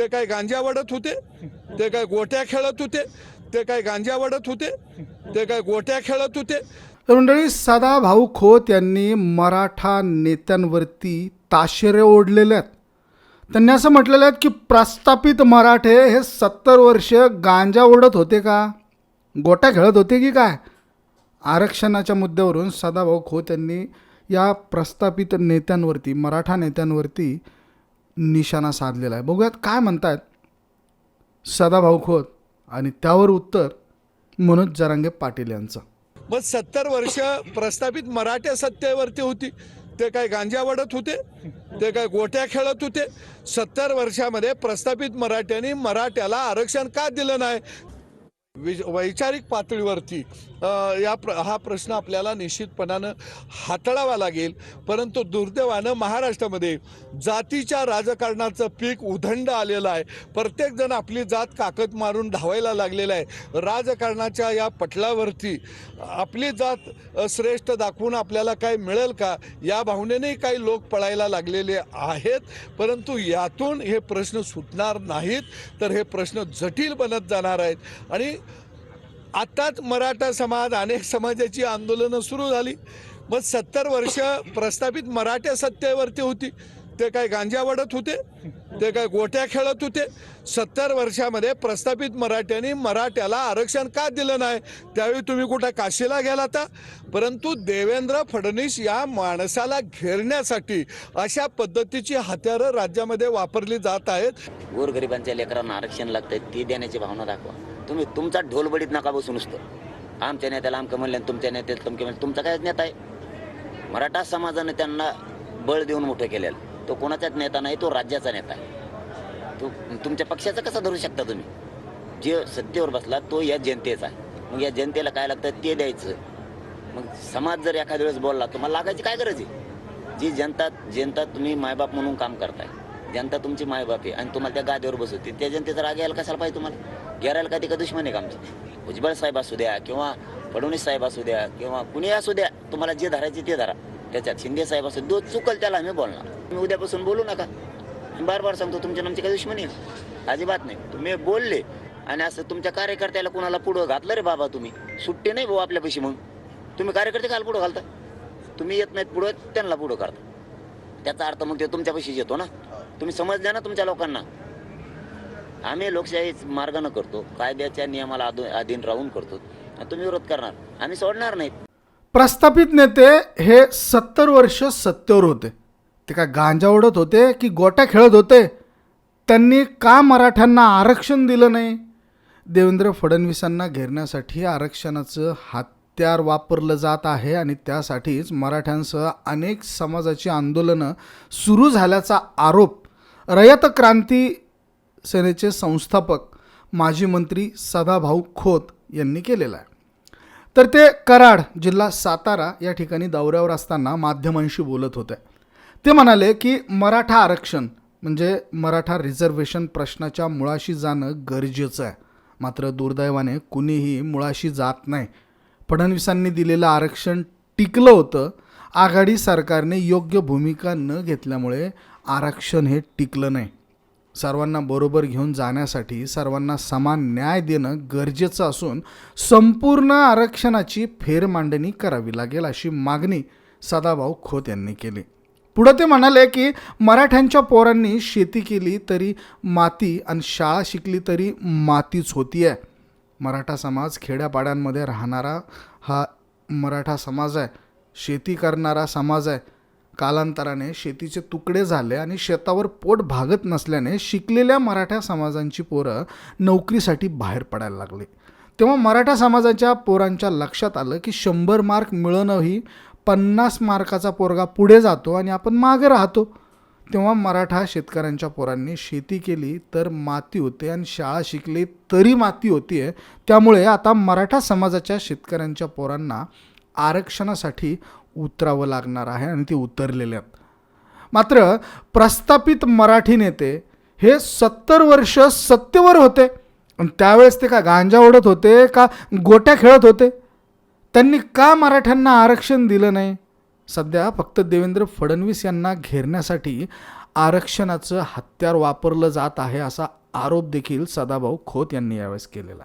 ते काय गांजा वडत होते? ते काय गोट्या खेळत होते? ते काय गांजा वडत होते? ते काय गोट्या खेळत होते? तर मंडळी सदा भाऊ खोत यांनी मराठा नेत्यांवरती ताशेरे ओढलेले आहेत. त्यांनी असं म्हटलेलं आहेत की प्रस्थापित मराठे हे सत्तर वर्ष गांजा ओढत होते का? गोट्या खेळत होते की काय? आरक्षणाच्या मुद्द्यावरून सदाभाऊ खोत यांनी या प्रस्थापित नेत्यांवरती मराठा नेत्यांवरती निशाणा साधलेला आहे. बघूयात काय म्हणतायत सदाभाऊ खोत आणि त्यावर उत्तर मनोज जरांगे पाटील यांचं. मग सत्तर वर्ष प्रस्थापित मराठ्या सत्तेवरती होती. ते काय गांजा वडत होते? ते काय गोट्या खेळत होते? सत्तर वर्षामध्ये प्रस्थापित मराठ्यांनी मराठ्याला आरक्षण का दिलं नाही? वैचारिक पातळीवरती या प्र हा प्रश्न आपल्याला निश्चितपणानं हाताळावा लागेल. परंतु दुर्दैवानं महाराष्ट्रामध्ये जातीच्या राजकारणाचं पीक उधंड आलेलं आहे. प्रत्येकजण आपली जात काकत मारून धावायला लागलेला आहे. राजकारणाच्या या पटलावरती आपली जात श्रेष्ठ दाखवून आपल्याला काय मिळेल का? या भावनेने काही लोक पळायला लागलेले आहेत. परंतु यातून हे प्रश्न सुटणार नाहीत. तर हे प्रश्न जटिल बनत जाणार आहेत. आणि आत्ताच मराठा समाज अनेक समाजाची आंदोलनं सुरू झाली. मग सत्तर वर्ष प्रस्थापित मराठ्या सत्तेवरती होती. ते काय गांजा वडत होते? ते काय गोट्या खेळत होते? सत्तर वर्षामध्ये प्रस्थापित मराठ्यांनी मराठ्याला आरक्षण का दिलं नाही? त्यावेळी तुम्ही कुठं काशीला गेला होता? परंतु देवेंद्र फडणवीस या माणसाला घेरण्यासाठी अशा पद्धतीची हत्यारं राज्यामध्ये वापरली जात आहेत. गोरगरिबांच्या लेकरांना आरक्षण लागतंय ती देण्याची भावना दाखवा. तुम्ही तुमचा ढोलबडीत नका बसू नुसतं. आमच्या नेत्याला आमकं म्हणलं तुमच्या नेत्याला तुमके म्हणलं तुमचा काय नेता आहे? मराठा समाजाने त्यांना बळ देऊन मोठं केलेलं. तो कोणाचाच नेता नाही तो राज्याचा नेता आहे. तो तुमच्या पक्षाचा कसा धरू शकता तुम्ही? जे सत्तेवर बसला तो या जनतेचा आहे. मग या जनतेला काय लागतं? ते द्यायचं. मग समाज जर एखाद्या वेळेस बोलला तुम्हाला लागायची काय गरज आहे? जी जनता जनता तुम्ही मायबाप म्हणून काम करताय. जनता तुमची मायबाप आहे आणि तुम्हाला त्या गादीवर बसवते. त्या जनतेचा राग यायला कशाला पाहिजे तुम्हाला? गेरायला कधी का दुश्मन आहे का आमचं? भुजबळ साहेब असू द्या किंवा फडणवीस साहेब असू द्या किंवा कुणी असू द्या तुम्हाला जे धरायचे ते धरा. त्याच्यात शिंदे साहेब असू दो चुकल त्याला आम्ही बोलणार. तुम्ही उद्यापासून बोलू नका. मी बार बार सांगतो तुमच्या आमची काही दुश्मनी आहे. अजिबात नाही. तुम्ही बोलले आणि असं तुमच्या कार्यकर्त्याला कुणाला पुढं घातलं रे बाबा तुम्ही? सुट्टी नाही भाऊ आपल्यापाशी मग. तुम्ही कार्यकर्ते काल पुढं घालता? तुम्ही येत नाहीत पुढं त्यांना पुढं करता. त्याचा अर्थ मग ते तुमच्यापाशीच येतो ना? तुम्ही समजल्या ना तुमच्या लोकांना. आम्ही लोकशाही मार्गानं करतो कायद्याच्या नियमाला अधीन राहून करतो. तुम्ही विरोध करणार. आम्ही सोडणार नाही प्रस्थापित नेते हे सत्तर वर्ष सत्तेवर होते. ते काय गांजा ओढत होते की गोट्या खेळत होते? त्यांनी का मराठ्यांना आरक्षण दिलं नाही? देवेंद्र फडणवीसांना घेरण्यासाठी आरक्षणाचं हत्यार वापरलं जात आहे आणि त्यासाठीच मराठ्यांसह अनेक समाजाची आंदोलनं सुरू झाल्याचा आरोप रयत क्रांती सेनेचे संस्थापक माजी मंत्री सदाभाऊ खोत यांनी केलेला आहे. तर ते कराड जिल्हा सातारा या ठिकाणी दौऱ्यावर असताना माध्यमांशी बोलत होते. ते म्हणाले की मराठा आरक्षण म्हणजे मराठा रिझर्वेशन प्रश्नाच्या मुळाशी जाणं गरजेचं आहे. मात्र दुर्दैवाने कुणीही मुळाशी जात नाही. फडणवीसांनी दिलेलं आरक्षण टिकलं होतं. आघाडी सरकारने योग्य भूमिका न घेतल्यामुळे आरक्षण हे टिकलं नाही. सर्वांना बरोबर घेऊन जाण्यासाठी सर्वांना समान न्याय देणं गरजेचं असून संपूर्ण आरक्षणाची फेरमांडणी करावी लागेल अशी मागणी सदाभाऊ खोत यांनी केली. पुढं ते म्हणाले की मराठ्यांच्या पोरांनी शेती केली तरी माती आणि शाळा शिकली तरी मातीच होती आहे मराठा समाज खेड्यापाड्यांमध्ये राहणारा हा मराठा समाज आहे. शेती करणारा समाज आहे. कालांतराने शेतीचे तुकडे झाले आणि शेतावर पोट भागत नसल्याने शिकलेल्या मराठा समाजांची पोरं नोकरीसाठी बाहेर पडायला लागली. तेव्हा मराठा समाजाच्या पोरांच्या लक्षात आलं की शंभर मार्क मिळणंही पन्नास मार्काचा पोरगा पुढे जातो आणि आपण मागे राहतो. तेव्हा मराठा शेतकऱ्यांच्या पोरांनी शेती केली तर माती होते आणि शाळा शिकली तरी माती होती. आहे त्यामुळे आता मराठा समाजाच्या शेतकऱ्यांच्या पोरांना आरक्षणासाठी उतरावं लागणार आहे आणि ते उतरलेले आहेत. मात्र प्रस्थापित मराठी नेते हे सत्तर वर्ष सत्तेवर होते. आणि त्यावेळेस ते का गांजा ओढत होते का गोट्या खेळत होते? त्यांनी का मराठ्यांना आरक्षण दिलं नाही? सध्या फक्त देवेंद्र फडणवीस यांना घेरण्यासाठी आरक्षणाचं हत्यार वापरलं जात आहे असा आरोप देखील सदाभाऊ खोत यांनी यावेळेस केलेला